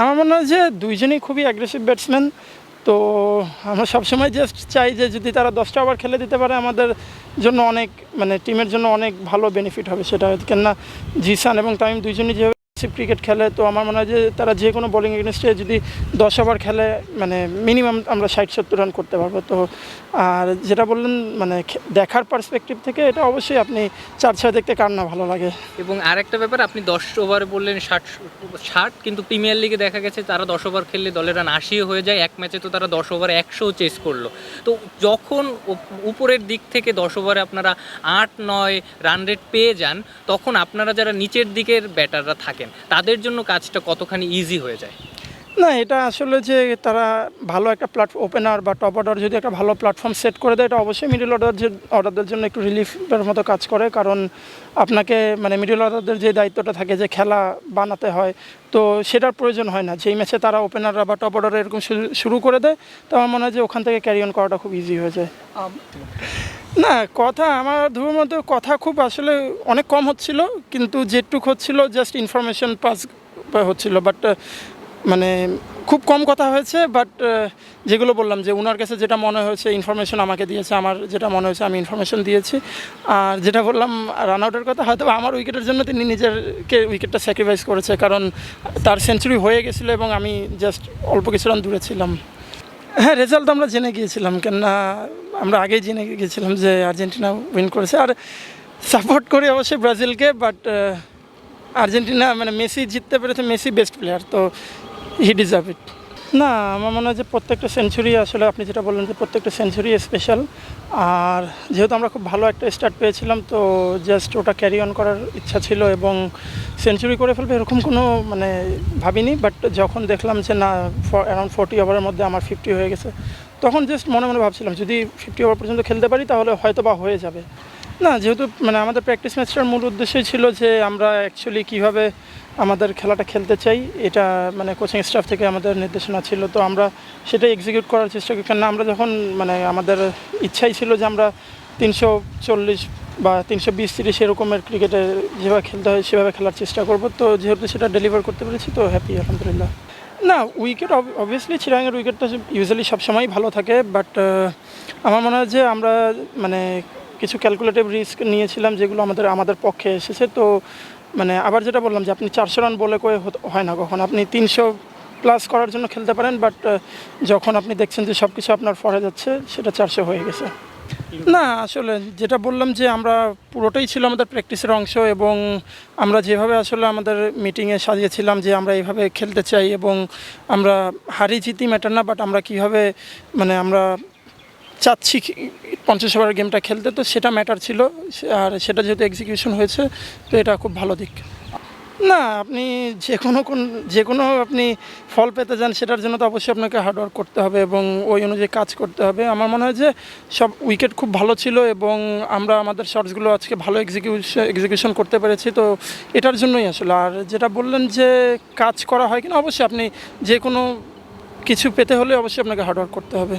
আমার মনে হয় যে দুইজনেই খুবই অ্যাগ্রেসিভ ব্যাটসম্যান তো আমরা সবসময় জাস্ট চাই যে যদি তারা দশটা ওভার খেলে দিতে পারে, আমাদের জন্য অনেক মানে টিমের জন্য অনেক ভালো বেনিফিট হবে সেটা। কেননা জিসান এবং তামিম দুইজনই যেভাবে ক্রিকেট খেলে, তো আমার মনে হয় যে তারা যে কোনো বোলিং এগেনস্টে যদি দশ ওভার খেলে মানে মিনিমাম আমরা ষাট, সত্তর রান করতে পারব। তো, আর যেটা বললেন মানে দেখার পার্সপেক্টিভ থেকে এটা অবশ্যই আপনি চার ছয় দেখতে কার না ভালো লাগে। এবং আরেকটা ব্যাপার, আপনি দশ ওভারে বললেন, ষাট ষাট, কিন্তু প্রিমিয়ার লিগে দেখা গেছে তারা দশ ওভার খেললে দলের রান আশিও হয়ে যায়। এক ম্যাচে তো তারা দশ ওভারে একশো চেস করল। তো যখন উপরের দিক থেকে দশ ওভারে আপনারা আট, নয় রান রেট পেয়ে যান, তখন আপনারা যারা নিচের দিকের ব্যাটাররা থাকেন তাদের জন্য কাজটা কতখানি ইজি হয়ে যায়। না এটা আসলে যে তারা ভালো একটা প্ল্যাটফর্ম ওপেনার বা টপ অর্ডার যদি একটা ভালো প্ল্যাটফর্ম সেট করে দেয় এটা অবশ্যই মিডল অর্ডার যে অর্ডারদের জন্য একটু রিলিফের মতো কাজ করে। কারণ আপনাকে মানে মিডল অর্ডারদের যে দায়িত্বটা থাকে যে খেলা বানাতে হয় তো সেটার প্রয়োজন হয় না। যেই ম্যাচে তারা ওপেনাররা বা টপ অর্ডার এরকম শুরু- শুরু করে দেয় তো আমার মনে হয় যে ওখান থেকে ক্যারি অন করাটা খুব ইজি হয়ে যায়। না কথা আমার ধরুন মতো কথা খুব আসলে অনেক কম হচ্ছিল কিন্তু যেটুক হচ্ছিল জাস্ট ইনফরমেশন পাস হচ্ছিল। বাট মানে খুব কম কথা হয়েছে বাট যেগুলো বললাম যে ওনার কাছে যেটা মনে হয়েছে ইনফরমেশন আমাকে দিয়েছে, আমার যেটা মনে হয়েছে আমি ইনফরমেশন দিয়েছি। আর যেটা বললাম রান আউটের কথা, হয়তো আমার উইকেটের জন্য তিনি নিজেরকে উইকেটটা স্যাক্রিফাইস করেছে, কারণ তার সেঞ্চুরি হয়ে গেছিল এবং আমি জাস্ট অল্প কিছু রান দূরে ছিলাম। হ্যাঁ রেজাল্ট আমরা জেনে গিয়েছিলাম, কেননা আমরা আগেই জেনে গিয়েছিলাম যে আর্জেন্টিনা উইন করেছে। আর সাপোর্ট করি অবশ্যই ব্রাজিলকে বাট আর্জেন্টিনা মানে মেসি জিততে পেরেছে, মেসি বেস্ট প্লেয়ার তো হি ডিজার্ভ ইট না, আমার মনে হয় যে প্রত্যেকটা সেঞ্চুরি আসলে আপনি যেটা বললেন যে প্রত্যেকটা সেঞ্চুরি স্পেশাল আর যেহেতু আমরা খুব ভালো একটা স্টার্ট পেয়েছিলাম, তো জাস্ট ওটা ক্যারি অন করার ইচ্ছা ছিল এবং সেঞ্চুরি করে ফেলবে এরকম কোনো মানে ভাবিনি বাট যখন দেখলাম যে না অ্যারাউন্ড ফোর্টি ওভারের মধ্যে আমার ফিফটি হয়ে গেছে, তখন জাস্ট মনে মনে ভাবছিলাম, যদি ফিফটি ওভার পর্যন্ত খেলতে পারি তাহলে হয়তো বা হয়ে যাবে। না, যেহেতু মানে আমাদের প্র্যাকটিস ম্যাচটার মূল উদ্দেশ্যই ছিল যে আমরা অ্যাকচুয়ালি কীভাবে আমাদের খেলাটা খেলতে চাই, এটা মানে কোচিং স্টাফ থেকে আমাদের নির্দেশনা ছিল। তো আমরা সেটাই এক্সিকিউট করার চেষ্টা করি। কেননা আমরা যখন মানে আমাদের ইচ্ছাই ছিল যে আমরা তিনশো চল্লিশ বা তিনশো বিশ তিরিশ এরকমের ক্রিকেটে যেভাবে খেলতে হয়, সেভাবে খেলার চেষ্টা করব। তো যেহেতু সেটা ডেলিভার করতে পেরেছি, তো হ্যাপি আলহামদুলিল্লাহ। না উইকেট অবভিয়াসলি চিরাঙের উইকেট তো ইউজুয়ালি সবসময়ই ভালো থাকে বাট আমার মনে হয় যে আমরা মানে কিছু ক্যালকুলেটিভ রিস্ক নিয়েছিলাম যেগুলো আমাদের আমাদের পক্ষে এসেছে। তো মানে আবার যেটা বললাম যে আপনি চারশো রান বলে হতে- হয় না কখন, আপনি তিনশো প্লাস করার জন্য খেলতে পারেন বাট যখন আপনি দেখছেন যে সব কিছু আপনার ফরে যাচ্ছে, সেটা চারশো হয়ে গেছে। না, আসলে যেটা বললাম যে আমরা পুরোটাই ছিল আমাদের প্র্যাকটিসের অংশ এবং আমরা যেভাবে আসলে আমাদের মিটিংয়ে সাজিয়েছিলাম যে আমরা এইভাবে খেলতে চাই এবং আমরা হারি জিতি ম্যাটার না বাট আমরা কীভাবে মানে আমরা চাচ্ছি পঞ্চাশ ওভারের গেমটা খেলতে, তো সেটা ম্যাটার ছিল। আর সেটা যেহেতু এক্সিকিউশন হয়েছে, তো এটা খুব ভালো দিক। না, আপনি যে কোনো কোন, যে কোনো আপনি ফল পেতে যান, সেটার জন্য তো অবশ্যই আপনাকে হার্ডওয়ার্ক করতে হবে এবং ওই অনুযায়ী কাজ করতে হবে। আমার মনে হয় যে সব উইকেট খুব ভালো ছিল এবং আমরা আমাদের শর্টসগুলো আজকে ভালো এক্সিকিউশন এক্সিকিউশন করতে পেরেছি, তো এটার জন্যই আসলে। আর যেটা বললেন যে কাজ করা হয় কিনা, অবশ্যই আপনি যে কোনো কিছু পেতে হলে অবশ্যই আপনাকে হার্ডওয়ার্ক করতে হবে।